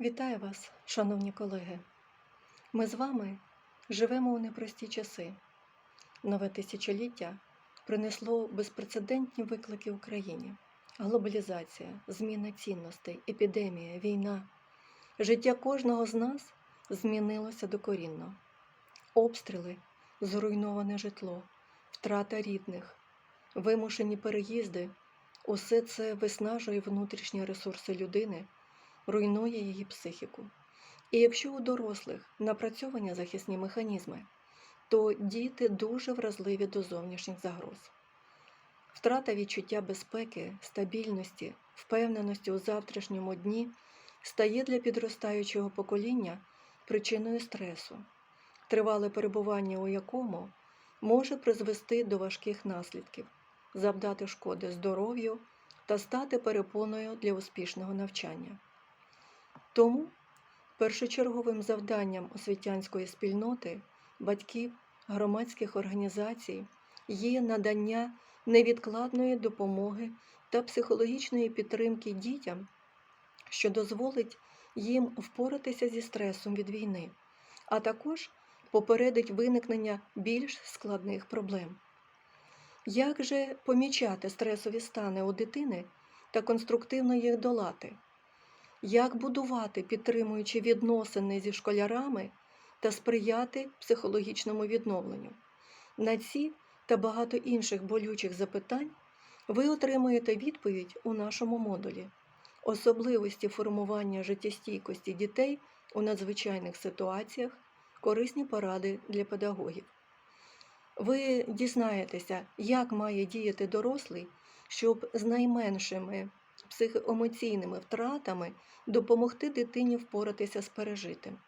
Вітаю вас, шановні колеги. Ми з вами живемо у непрості часи. Нове тисячоліття принесло безпрецедентні виклики Україні: глобалізація, зміна цінностей, епідемія, війна. Життя кожного з нас змінилося докорінно. Обстріли, зруйноване житло, втрата рідних, вимушені переїзди усе це виснажує внутрішні ресурси людини руйнує її психіку. І якщо у дорослих напрацьовані захисні механізми, то діти дуже вразливі до зовнішніх загроз. Втрата відчуття безпеки, стабільності, впевненості у завтрашньому дні стає для підростаючого покоління причиною стресу, тривале перебування у якому може призвести до важких наслідків, завдати шкоди здоров'ю та стати перепоною для успішного навчання. Тому першочерговим завданням освітянської спільноти, батьків, громадських організацій є надання невідкладної допомоги та психологічної підтримки дітям, що дозволить їм впоратися зі стресом від війни, а також попередить виникнення більш складних проблем. Як же помічати стресові стани у дитини та конструктивно їх долати? Як будувати, підтримуючи відносини зі школярами та сприяти психологічному відновленню. На ці та багато інших болючих запитань ви отримуєте відповідь у нашому модулі, особливості формування життєстійкості дітей у надзвичайних ситуаціях, корисні поради для педагогів. Ви дізнаєтеся, як має діяти дорослий, щоб з найменшими психоемоційними втратами допомогти дитині впоратися з пережитим.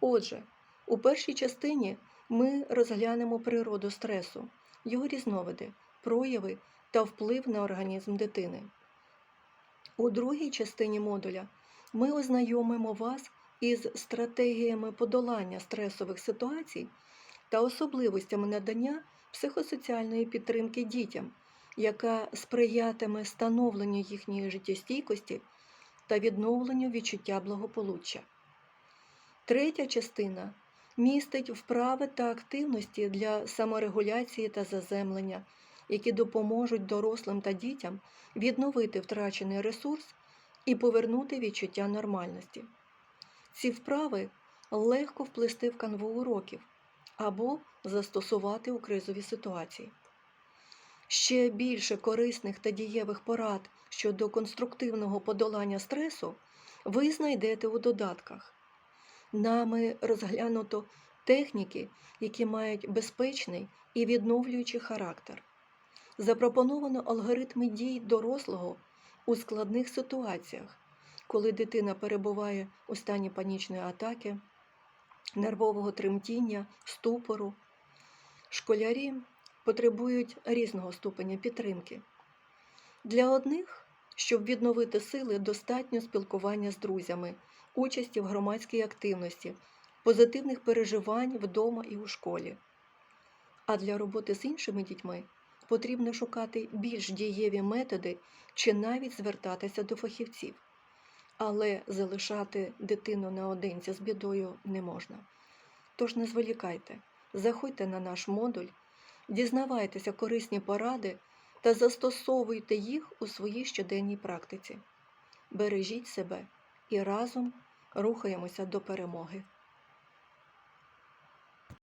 Отже, у першій частині ми розглянемо природу стресу, його різновиди, прояви та вплив на організм дитини. У другій частині модуля ми ознайомимо вас із стратегіями подолання стресових ситуацій та особливостями надання психосоціальної підтримки дітям яка сприятиме становленню їхньої життєстійкості та відновленню відчуття благополуччя. Третя частина містить вправи та активності для саморегуляції та заземлення, які допоможуть дорослим та дітям відновити втрачений ресурс і повернути відчуття нормальності. Ці вправи легко вплести в канву уроків або застосувати у кризовій ситуації. Ще більше корисних та дієвих порад щодо конструктивного подолання стресу ви знайдете у додатках. Нами розглянуто техніки, які мають безпечний і відновлюючий характер. Запропоновано алгоритми дій дорослого у складних ситуаціях, коли дитина перебуває у стані панічної атаки, нервового тремтіння, ступору. Школярі потребують різного ступеня підтримки. Для одних, щоб відновити сили, достатньо спілкування з друзями, участі в громадській активності, позитивних переживань вдома і у школі. А для роботи з іншими дітьми потрібно шукати більш дієві методи чи навіть звертатися до фахівців. Але залишати дитину наодинці з бідою не можна. Тож не зволікайте, заходьте на наш модуль. Дізнавайтеся корисні поради та застосовуйте їх у своїй щоденній практиці. Бережіть себе і разом рухаємося до перемоги.